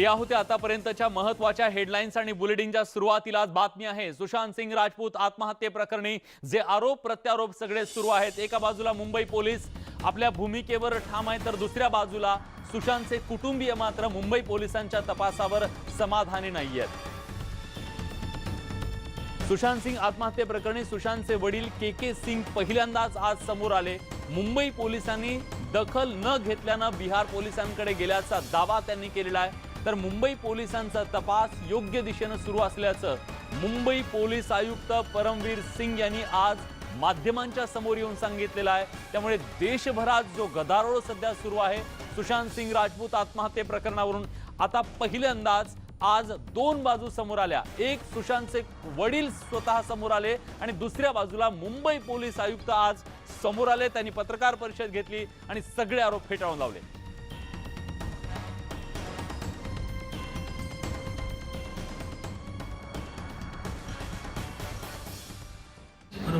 या होत्या आतापर्यंतच्या महत्त्वाच्या हेडलाईन्स आणि बुलेटिनच्या सुरुवातीलाच बातमी आहे. सुशांत सिंग राजपूत आत्महत्येप्रकरणी जे आरोप प्रत्यारोप सगळे सुरू आहेत. एका बाजूला मुंबई पोलीस आपल्या भूमिकेवर ठाम आहे तर दुसऱ्या बाजूला सुशांतचे कुटुंबीय मात्र मुंबई पोलिसांच्या तपासावर समाधानी नाही आहेत सुशांत सिंग आत्महत्येप्रकरणी सुशांतचे वडील के के सिंग पहिल्यांदाच आज समोर आले. मुंबई पोलिसांनी दखल न घेतल्यानं बिहार पोलिसांकडे गेल्याचा दावा त्यांनी केलेला आहे. तर मुंबई पोलिसांचा तपास योग्य दिशेनं सुरू असल्याचं मुंबई पोलीस आयुक्त परमवीर सिंग यांनी आज माध्यमांच्या समोर येऊन सांगितलेलं आहे. त्यामुळे देशभरात जो गदारोळ सध्या सुरू आहे सुशांत सिंग राजपूत आत्महत्ये प्रकरणावरून आता पहिल्यांदाच आज दोन बाजू समोर आल्या. एक सुशांतचे वडील स्वतः समोर आले आणि दुसऱ्या बाजूला मुंबई पोलीस आयुक्त आज समोर आले. त्यांनी पत्रकार परिषद घेतली आणि सगळे आरोप फेटाळून लावले.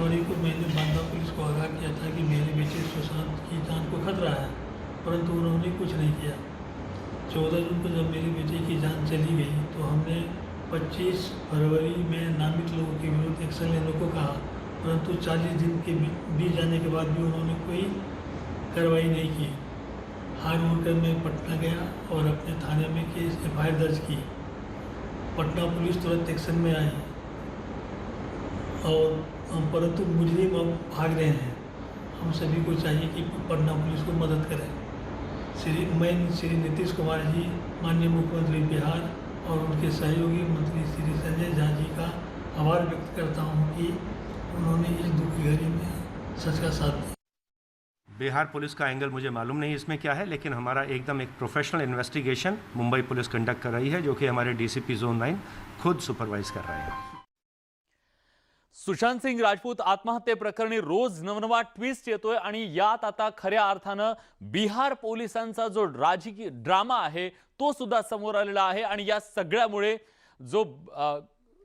फरवरी को मैंने बांदा पुलिस को आगाह किया था कि मेरे बेटे सुशांत की जान को खतरा है, परंतु उन्होंने कुछ नहीं किया। चौदह जून को जब मेरे बेटे की जान चली गई तो हमने 25 फरवरी में नामित लोगों के विरुद्ध एक्शन लेने को कहा, परंतु 40 दिन के बी- बीत जाने के बाद भी उन्होंने कोई कार्रवाई नहीं की। हार मुड़कर मैं पटना गया और अपने थाने में केस एफ़ दर्ज की। पटना पुलिस तुरंत एक्शन में आई और परंतु मुजरिम अब भाग रहे हैं। हम सभी को चाहिए कि पटना पुलिस को मदद करें। श्री मैं श्री नीतीश कुमार जी, माननीय मुख्यमंत्री बिहार और उनके सहयोगी मंत्री श्री संजय झा जी का आभार व्यक्त करता हूँ कि उन्होंने इस दुख की घड़ी में सच का साथ दिया। बिहार पुलिस का एंगल मुझे मालूम नहीं इसमें क्या है, लेकिन हमारा एकदम एक professional investigation Mumbai police conduct कर रही है, जो कि हमारे डीसीपी जोन नाइन खुद सुपरवाइज कर रहे हैं। सुशांत सिंग राजपूत आत्महत्ये प्रकरणी रोज नवनवा ट्विस्ट येतोय आणि यात आता खऱ्या अर्थानं बिहार पोलिसांचा जो राजकीय ड्रामा आहे तो सुद्धा समोर आलेला आहे आणि या सगळ्यामुळे जो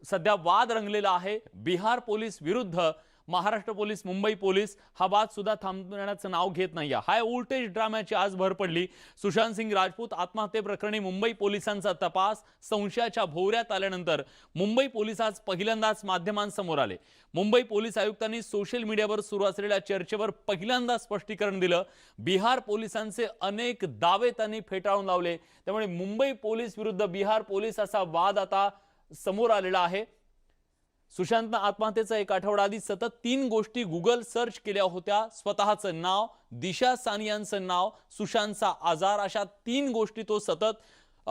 सध्या वाद रंगलेला आहे बिहार पोलीस विरुद्ध महाराष्ट्र पोलीस मुंबई पोलीस हा वाद सुद्धा थांबण्याचं नाव घेत नाही हाय वोल्टेज ड्राम्याची आज भर पडली. सुशांत सिंग राजपूत आत्महत्येप्रकरणी मुंबई पोलिसांचा तपास संशयाच्या भोवऱ्यात आल्यानंतर मुंबई पोलीस आज पहिल्यांदाच माध्यमांसमोर आले. मुंबई पोलीस आयुक्तांनी सोशल मीडियावर सुरू असलेल्या चर्चेवर पहिल्यांदा स्पष्टीकरण दिलं. बिहार पोलिसांचे अनेक दावे त्यांनी फेटाळून लावले. त्यामुळे मुंबई पोलीस विरुद्ध बिहार पोलीस असा वाद आता समोर आलेला आहे. सुशांतनं आत्महत्येचा एक आठवडा आधी सतत तीन गोष्टी गुगल सर्च केल्या होत्या. स्वतःचं नाव दिशा सानियांचं नाव सुशांतचा आजार अशा तीन गोष्टी तो सतत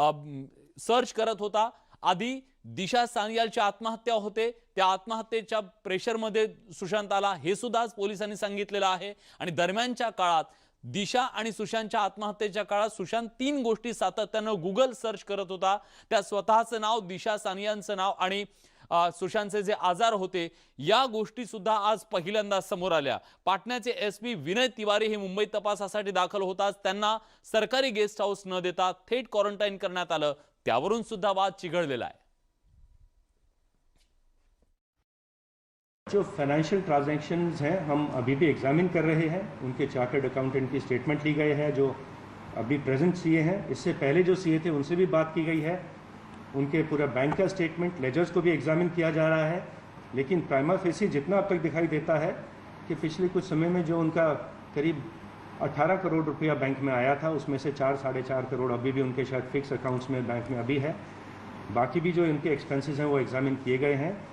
सर्च करत होता. आधी दिशा सानियालच्या आत्महत्या होते. त्या आत्महत्येच्या प्रेशरमध्ये सुशांत आला हे सुद्धा पोलिसांनी सांगितलेलं आहे. आणि दरम्यानच्या काळात दिशा आणि सुशांतच्या आत्महत्येच्या काळात सुशांत तीन गोष्टी सातत्यानं गुगल सर्च करत होता. त्या स्वतःचं नाव दिशा सानियांचं नाव आणि सुशांतचे जे आजार होते या गोष्टी सुद्धा आज पहिल्यांदा समोर आल्या. पाटण्याचे एस पी विनय तिवारी हे मुंबईत तपासासाठी दाखल होताच त्यांना सरकारी गेस्ट हाऊस न देता थेट क्वारंटाईन करण्यात आलं. त्यावरून सुद्धा वाद चिघळलेला आहे. जो फाइनेंशियल ट्रांजैक्शंस हैं हम अभी भी एग्जामिन कर रहे हैं। उनके चार्टर्ड अकाउंटेंट की स्टेटमेंट ली गई है जो अभी प्रेजेंट सीए हैं। इससे पहले जो सीए थे उनसे भी बात की गई है। उनके पूरा बैंक का स्टेटमेंट लेजर्स को भी एग्जामिन किया जा रहा है। लेकिन प्राइमा फेसी जितना अब तक दिखाई देता है कि पिछले कुछ समय में जो उनका करीब 18 करोड़ रुपया बैंक में आया था, उसमें से चार, साढ़े चार करोड़ अभी भी उनके शायद फिक्स अकाउंट्स में बैंक में अभी है। बाकी भी जो इनके एक्सपेंसेस हैं वो एग्जामिन किए गए हैं।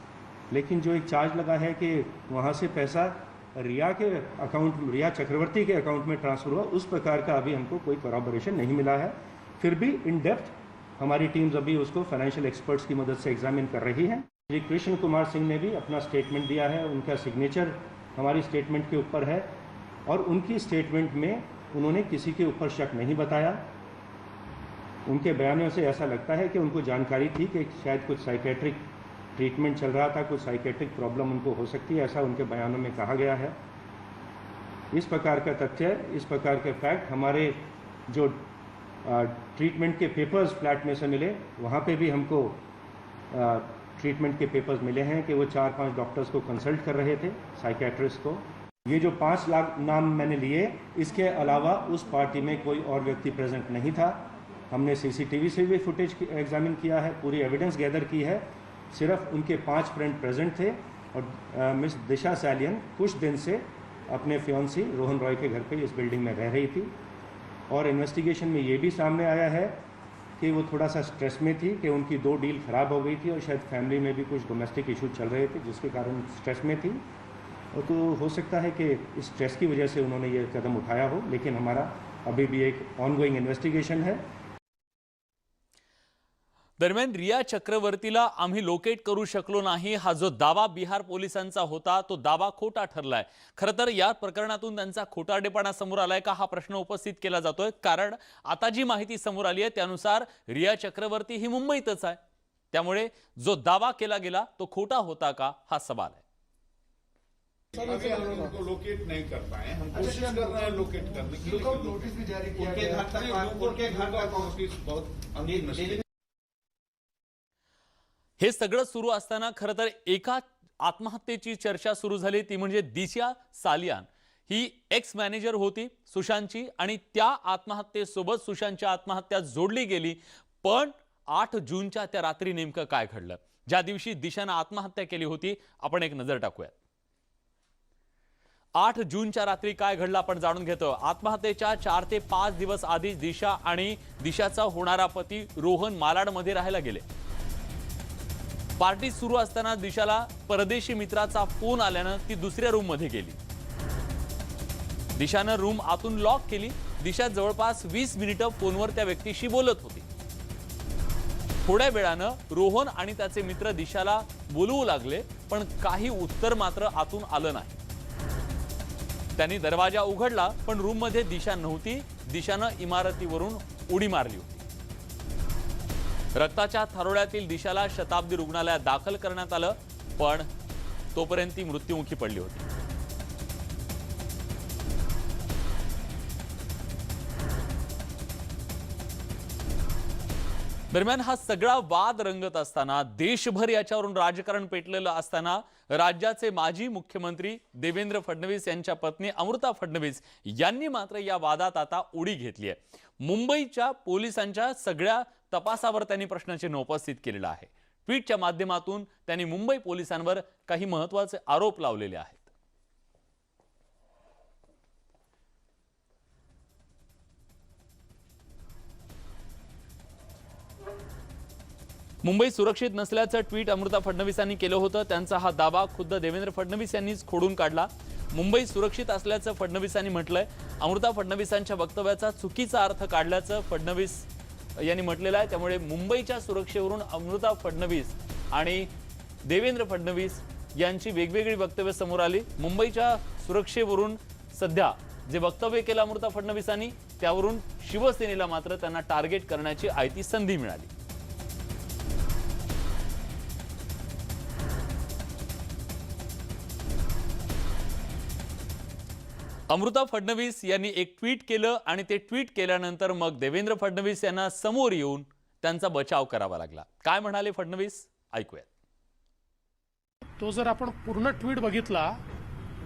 लेकिन जो एक चार्ज लगा है कि वहाँ से पैसा रिया के अकाउंट रिया चक्रवर्ती के अकाउंट में ट्रांसफ़र हुआ, उस प्रकार का अभी हमको कोई corroboration नहीं मिला है। फिर भी इन डेप्थ हमारी टीम्स अभी उसको फाइनेंशियल एक्सपर्ट्स की मदद से एग्जामिन कर रही है। श्री कृष्ण कुमार सिंह ने भी अपना स्टेटमेंट दिया है, उनका सिग्नेचर हमारी स्टेटमेंट के ऊपर है और उनकी स्टेटमेंट में उन्होंने किसी के ऊपर शक नहीं बताया। उनके बयानों से ऐसा लगता है कि उनको जानकारी थी कि शायद कुछ साइकेट्रिक ट्रीटमेंट चल रहा था, कुछ साइकेट्रिक प्रॉब्लम उनको हो सकती है, ऐसा उनके बयानों में कहा गया है। इस प्रकार का तथ्य, इस प्रकार के फैक्ट हमारे जो ट्रीटमेंट के पेपर्स फ्लैट में से मिले। वहाँ पे भी हमको ट्रीटमेंट के पेपर्स मिले हैं कि वो चार पाँच डॉक्टर्स को कंसल्ट कर रहे थे साइकेट्रिस्ट को। ये जो पाँच लाख नाम मैंने लिए, इसके अलावा उस पार्टी में कोई और व्यक्ति प्रेजेंट नहीं था। हमने सीसीटीवी से भी फुटेज एग्जामिन किया है, पूरी एविडेंस गैदर की है। सिर्फ़ उनके पाँच फ्रेंड प्रेजेंट थे और मिस दिशा सैलियन कुछ दिन से अपने फ्योन्सी रोहन रॉय के घर पे इस बिल्डिंग में रह रही थी। और इन्वेस्टिगेशन में ये भी सामने आया है कि वो थोड़ा सा स्ट्रेस में थी कि उनकी दो डील ख़राब हो गई थी और शायद फैमिली में भी कुछ डोमेस्टिक इशू चल रहे थे, जिसके कारण स्ट्रेस में थी। और तो हो सकता है कि इस स्ट्रेस की वजह से उन्होंने ये कदम उठाया हो, लेकिन हमारा अभी भी एक ऑनगोइंग इन्वेस्टिगेशन है। दरम्यान रिया चक्रवर्तीला आम्ही लोकेट करू शकलो नाही. हा जो दावा बिहार पोलिसांचा होता तो दावा खोटा ठरलाय. खरं तर या प्रकरणातून त्यांचा खोटारडेपणा समोर आलाय का हा प्रश्न उपस्थित केला जातोय? कारण आता जी माहिती समोर आली आहे त्यानुसार रिया चक्रवर्ती ही मुंबईतच आहे. त्यामुळे जो दावा केला गेला तो खोटा होता का? हा सवाल आहे. लोकेट नहीं कर पाए. हम कोशिश कर रहे हैं लोकेट करने की लुकआउट लेकिन नोटिस भी जारी किया उनके गया। घर तक। उनके घर तक नोटिस बहुत अंतिम नस्ल हे सगळं सुरू असताना खरं तर एका आत्महत्येची चर्चा सुरू झाली. ती म्हणजे दिशा सालियान. ही एक्स मॅनेजर होती सुशांतची आणि त्या आत्महत्येसोबत सुशांतच्या आत्महत्या जोडली गेली. पण आठ जूनच्या त्या रात्री नेमकं काय घडलं? ज्या दिवशी दिशानं आत्महत्या केली होती आपण एक नजर टाकूयात. आठ जूनच्या रात्री काय घडलं आपण जाणून घेतो. आत्महत्येच्या चार ते पाच दिवस आधी दिशा आणि दिशाचा होणारा पती रोहन मालाडमध्ये राहायला गेले. पार्टी सुरू असताना दिशाला परदेशी मित्राचा फोन आल्यानं ती दुसऱ्या रूममध्ये गेली. दिशानं रूम आतून लॉक केली. दिशा जवळपास वीस मिनिटं फोनवर त्या व्यक्तीशी बोलत होती. थोड्या वेळानं रोहन आणि त्याचे मित्र दिशाला बोलवू लागले पण काही उत्तर मात्र आतून आलं नाही. त्यांनी दरवाजा उघडला पण रूममध्ये दिशा नव्हती. दिशानं इमारतीवरून उडी मारली होती. रक्ताच्या थारोळ्यातील दिशाला शताब्दी रुग्णालयात दाखल करण्यात आलं पण तोपर्यंत ती मृत्युमुखी पडली होती. दरम्यान हा सगळा वाद रंगत असताना देशभर याच्यावरून राजकारण पेटलेलं असताना राज्याचे माजी मुख्यमंत्री देवेंद्र फडणवीस यांच्या पत्नी अमृता फडणवीस यांनी मात्र या वादात आता उडी घेतली आहे. मुंबईच्या पोलिसांच्या सगळ्या तपासावर त्यांनी प्रश्नचिन्ह उपस्थित केलेलं आहे. ट्विटच्या माध्यमातून त्यांनी मुंबई पोलिसांवर काही महत्त्वाचे आरोप लावलेले आहेत. मुंबई सुरक्षित नसल्याचं ट्विट अमृता फडणवीसांनी केलं होतं. त्यांचा हा दावा खुद्द देवेंद्र फडणवीस यांनीच खोडून काढला. मुंबई सुरक्षित असल्याचं फडणवीसांनी म्हटलंय. अमृता फडणवीसांच्या वक्तव्याचा चुकीचा अर्थ काढल्याचं फडणवीस यांनी म्हटलेलं आहे. त्यामुळे मुंबईच्या सुरक्षेवरून अमृता फडणवीस आणि देवेंद्र फडणवीस यांची वेगवेगळी वक्तव्य समोर आली. मुंबईच्या सुरक्षेवरून सध्या जे वक्तव्य केलं अमृता फडणवीसांनी त्यावरून शिवसेनेला मात्र त्यांना टार्गेट करण्याची आयती संधी मिळाली. अमृता फडणवीस यांनी एक ट्विट केलं आणि ते ट्विट केल्यानंतर मग देवेंद्र फडणवीस यांना समोर येऊन त्यांचा बचाव करावा लागला. काय म्हणाले फडणवीस? ऐकूयात. तो जर आपण पूर्ण ट्विट बघितला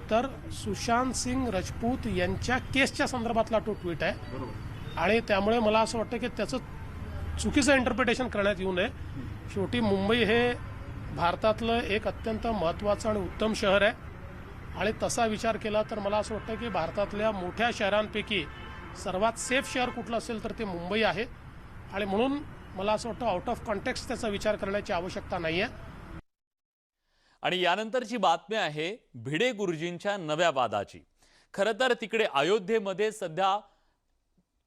तर सुशांत सिंग राजपूत यांच्या केसच्या संदर्भातला तो ट्विट आहे. आणि त्यामुळे मला असं वाटतं की त्याचं चुकीचं इंटरप्रिटेशन करण्यात येऊ नये. शेवटी मुंबई हे भारतातलं एक अत्यंत महत्त्वाचं आणि उत्तम शहर आहे. आणि तसा विचार केला तर मला असं वाटतं की भारतातल्या मोठ्या शहरांपैकी सर्वात सेफ शहर कुठलं असेल तर ते मुंबई आहे. आणि म्हणून मला असं वाटतं आउट ऑफ कॉन्टेक्स्ट त्याचा विचार करण्याची आवश्यकता नाही आहे आणि यानंतरची बातमी आहे भिडे गुरुजींच्या नव्या वादाची. खरं तर तिकडे अयोध्येमध्ये सध्या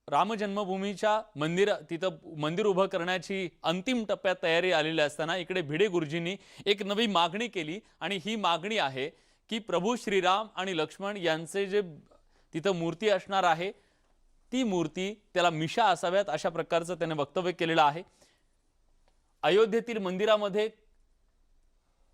रामजन्मभूमीच्या मंदिर तिथं मंदिर उभं करण्याची अंतिम टप्प्यात तयारी आलेली असताना इकडे भिडे गुरुजींनी एक नवी मागणी केली आणि ही मागणी आहे की प्रभू श्रीराम आणि लक्ष्मण यांचे जे तिथं मूर्ती असणार आहे ती मूर्ती त्याला मिशा असाव्यात अशा प्रकारचं त्याने वक्तव्य केलेलं आहे. अयोध्येतील मंदिरामध्ये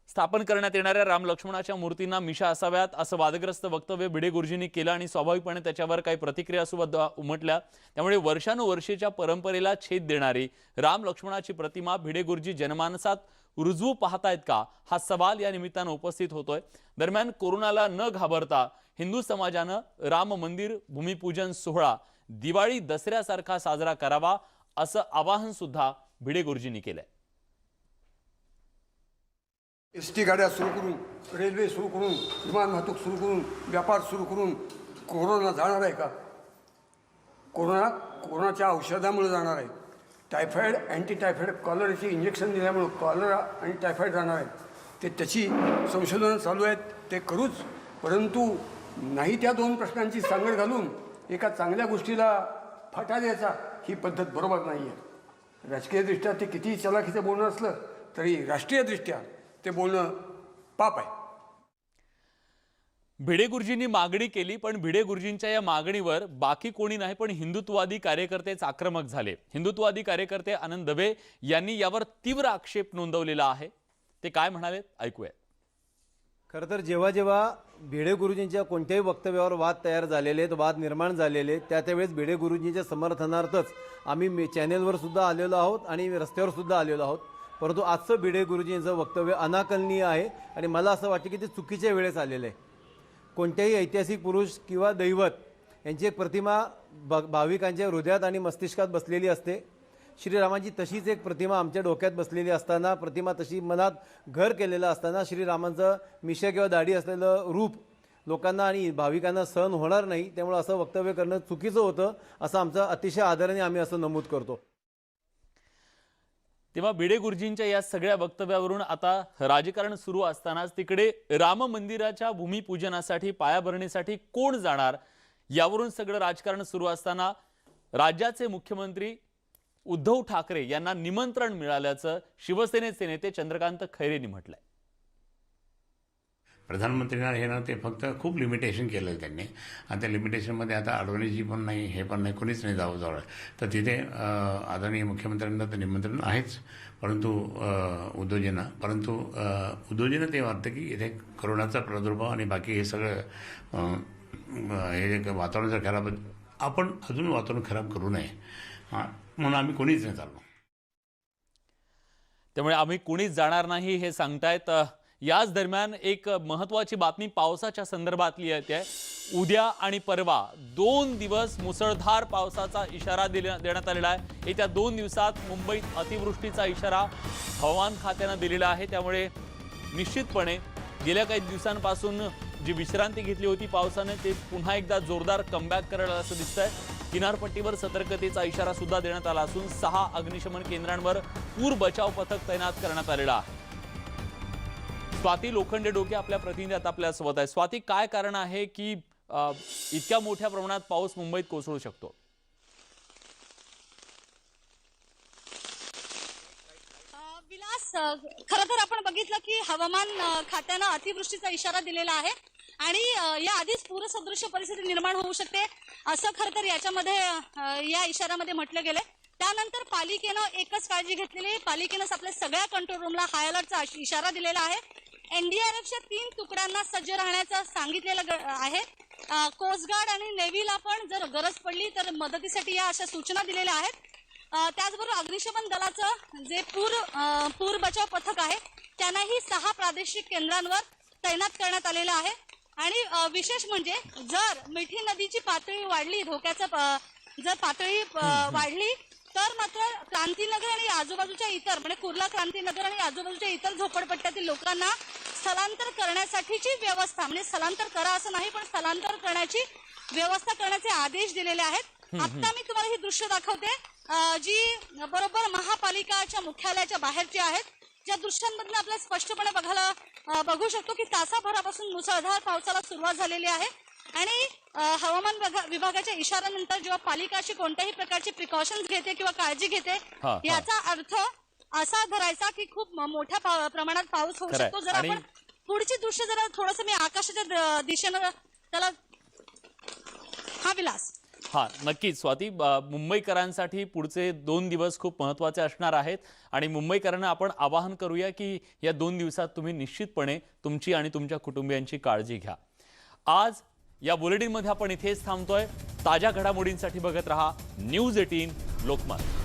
स्थापन करण्यात येणाऱ्या राम लक्ष्मणाच्या मूर्तींना मिशा असाव्यात असं वादग्रस्त वक्तव्य भिडे गुरुजींनी केलं आणि स्वाभाविकपणे त्याच्यावर काही प्रतिक्रिया सुद्धा उमटल्या. त्यामुळे वर्षानुवर्षेच्या परंपरेला छेद देणारी राम लक्ष्मणाची प्रतिमा भिडे गुरुजी जनमानसात रुजवू पाहतायत का? हा सवाल या निमित्तानं उपस्थित होतोय. दरम्यान कोरोनाला न घाबरता हिंदू समाजानं राम मंदिर भूमिपूजन सोहळा दिवाळी दसऱ्यासारखा साजरा करावा असं आवाहन सुद्धा भिडे गुरुजींनी केलंय. एस टी गाड्या सुरू करून रेल्वे सुरू करून विमान वाहतूक सुरू करून व्यापार सुरू करून कोरोना जाणार आहे का? कोरोना कोरोनाच्या औषधामुळे जाणार आहे. टायफॉईड अँटी टायफॉईड कॉलराची इंजेक्शन दिल्यामुळं कॉलरा आणि टायफॉईड जाणार आहेत. ते त्याची संशोधनं चालू आहेत ते करूच. परंतु नाही त्या दोन प्रश्नांची सांगड घालून एका चांगल्या गोष्टीला फाटा द्यायचा ही पद्धत बरोबर नाही आहे राजकीयदृष्ट्या ते कितीही चलाखीचं बोलणं असलं तरी राष्ट्रीयदृष्ट्या ते बोलणं पाप आहे. भिडे गुरुजींनी मागणी केली पण भिडे गुरुजींच्या या मागणीवर बाकी कोणी नाही पण हिंदुत्ववादी कार्यकर्तेच आक्रमक झाले. हिंदुत्ववादी कार्यकर्ते आनंद दबे यांनी यावर तीव्र आक्षेप नोंदवलेला आहे. ते काय म्हणाले ऐकूया. खरं तर जेव्हा जेव्हा भिडे गुरुजींच्या कोणत्याही वक्तव्यावर वाद तयार झालेले आहेत वाद निर्माण झालेले आहेत त्या त्यावेळेस भिडे गुरुजींच्या समर्थनार्थच आम्ही मे- चॅनेलवर सुद्धा आलेलो आहोत आणि रस्त्यावर सुद्धा आलेलो आहोत. परंतु आजचं भिडे गुरुजींचं वक्तव्य अनाकलनीय आहे आणि मला असं वाटतं की ते चुकीच्या वेळेस आलेलं आहे. कोणत्याही ऐतिहासिक पुरुष किंवा दैवत यांची एक प्रतिमा ब भाविकांच्या हृदयात आणि मस्तिष्कात बसलेली असते. श्रीरामांची तशीच एक प्रतिमा आमच्या डोक्यात बसलेली असताना प्रतिमा तशी मनात घर केलेलं असताना श्रीरामांचं मिशा किंवा दाढी असलेलं रूप लोकांना आणि भाविकांना सहन होणार नाही त्यामुळे असं वक्तव्य करणं चुकीचं होतं असं आमचं अतिशय आदराने आम्ही असं नमूद करतो. तेव्हा भिडे गुरुजींच्या या सगळ्या वक्तव्यावरून आता राजकारण सुरू असतानाच तिकडे राम मंदिराच्या भूमिपूजनासाठी पायाभरणीसाठी कोण जाणार यावरून सगळं राजकारण सुरू असताना राज्याचे मुख्यमंत्री उद्धव ठाकरे यांना निमंत्रण मिळाल्याचं शिवसेनेचे नेते चंद्रकांत खैरेंनी म्हटलंय. प्रधानमंत्र्यांना हे ना ते फक्त खूप लिमिटेशन केलं आहे त्यांनी. आणि त्या लिमिटेशनमध्ये आता अडवणीची पण नाही हे पण नाही कोणीच नाही जाऊ जवळ. तर तिथे आदरणीय मुख्यमंत्र्यांना तर निमंत्रण आहेच. परंतु उद्योजना परंतु उद्योजना ते वाटतं की इथे करोनाचा प्रादुर्भाव आणि बाकी हे सगळं हे वातावरण जर खराब आपण अजून वातावरण खराब करू नये. म्हणून आम्ही कोणीच नाही चाललो. त्यामुळे आम्ही कुणीच जाणार नाही हे सांगतायत याच दरम्यान एक महत्वाची बातमी पावसाच्या संदर्भातली येते उद्या आणि परवा दोन दिवस मुसळधार पावसाचा इशारा दिला देण्यात आलेला आहे. येत्या दोन दिवसात मुंबईत अतिवृष्टीचा इशारा हवामान खात्यानं दिलेला आहे. त्यामुळे निश्चितपणे गेल्या काही दिवसांपासून जी विश्रांती घेतली होती पावसाने ते पुन्हा एकदा जोरदार कमबॅक करायला असं दिसतंय. किनारपट्टीवर सतर्कतेचा इशारा सुद्धा देण्यात आला असून सहा अग्निशमन केंद्रांवर पूर बचाव पथक तैनात करण्यात आलेलं आहे. स्वाती लोखंडे डोके आपल्या प्रतिनिधी आता आपल्यासोबत आहे स्वाती काय कारण आहे की इतक्या मोठ्या प्रमाणात पाऊस मुंबईत कोसळू शकतो? विलास खरं तर आपण बघितलं की हवामान खात्यानं अतिवृष्टीचा इशारा दिलेला आहे आणि या आधीच पूरसदृश्य परिस्थिती निर्माण होऊ शकते असं खरं तर याच्यामध्ये या इशाऱ्यामध्ये म्हटलं गेलंय. त्यानंतर पालिकेनं एकच काळजी घेतलेली पालिकेनं पालिकेनंच आपल्या सगळ्या कंट्रोल रूमला हाय अलर्टचा इशारा दिलेला आहे. एनडीआरएफच्या तीन तुकड्यांना सज्ज राहण्याचं सांगितलेलं आहे. कोस्टगार्ड आणि नेव्हीला पण जर गरज पडली तर मदतीसाठी या अशा सूचना दिलेल्या आहेत. त्याचबरोबर अग्निशमन दलाचं जे पूर पूर बचाव पथक आहे त्यांनाही सहा प्रादेशिक केंद्रांवर तैनात करण्यात आलेलं आहे. आणि विशेष म्हणजे जर मिठी नदीची पातळी वाढली धोक्याचं जर पातळी वाढली तर मात्र क्रांतीनगर आणि आजूबाजूच्या इतर म्हणजे कुर्ला क्रांतीनगर आणि आजूबाजूच्या इतर झोपडपट्ट्यातील लोकांना स्थलांतर करण्यासाठीची व्यवस्था म्हणजे स्थलांतर करा असं नाही पण स्थलांतर करण्याची व्यवस्था करण्याचे आदेश दिलेले आहेत. आता मी तुम्हाला ही दृश्य दाखवते. जी बरोबर महापालिकाच्या मुख्यालयाच्या बाहेरची आहेत ज्या दृश्यांमधून आपल्याला स्पष्टपणे बघायला बघू शकतो की तासाभरापासून मुसळधार पावसाला सुरुवात झालेली आहे. आणि हवामान विभा- विभागाच्या इशाऱ्यानंतर जेव्हा पालिका अशी कोणत्याही प्रकारची प्रिकॉशन्स घेते किंवा काळजी घेते. याचा अर्थ असा धरायचा की खूप मोठ्या प्रमाणात पाऊस होऊ. शकतो. जर आपण पुढची दृश्य जरा थोडस मी आकाशाच्या दिशेनं त्याला हा विलास. हा नक्कीच. स्वाती मुंबईकरांसाठी पुढचे दोन दिवस खूप महत्त्वाचे असणार आहेत. आणि मुंबईकरांना आपण आवाहन करूया की या दोन दिवसात तुम्ही निश्चितपणे तुमची आणि तुमच्या कुटुंबियांची काळजी घ्या. आज या बुलेटिनमध्ये आपण इथेच थांबतोय. ताज्या घडामोडींसाठी बघत रहा न्यूज एटीन लोकमत.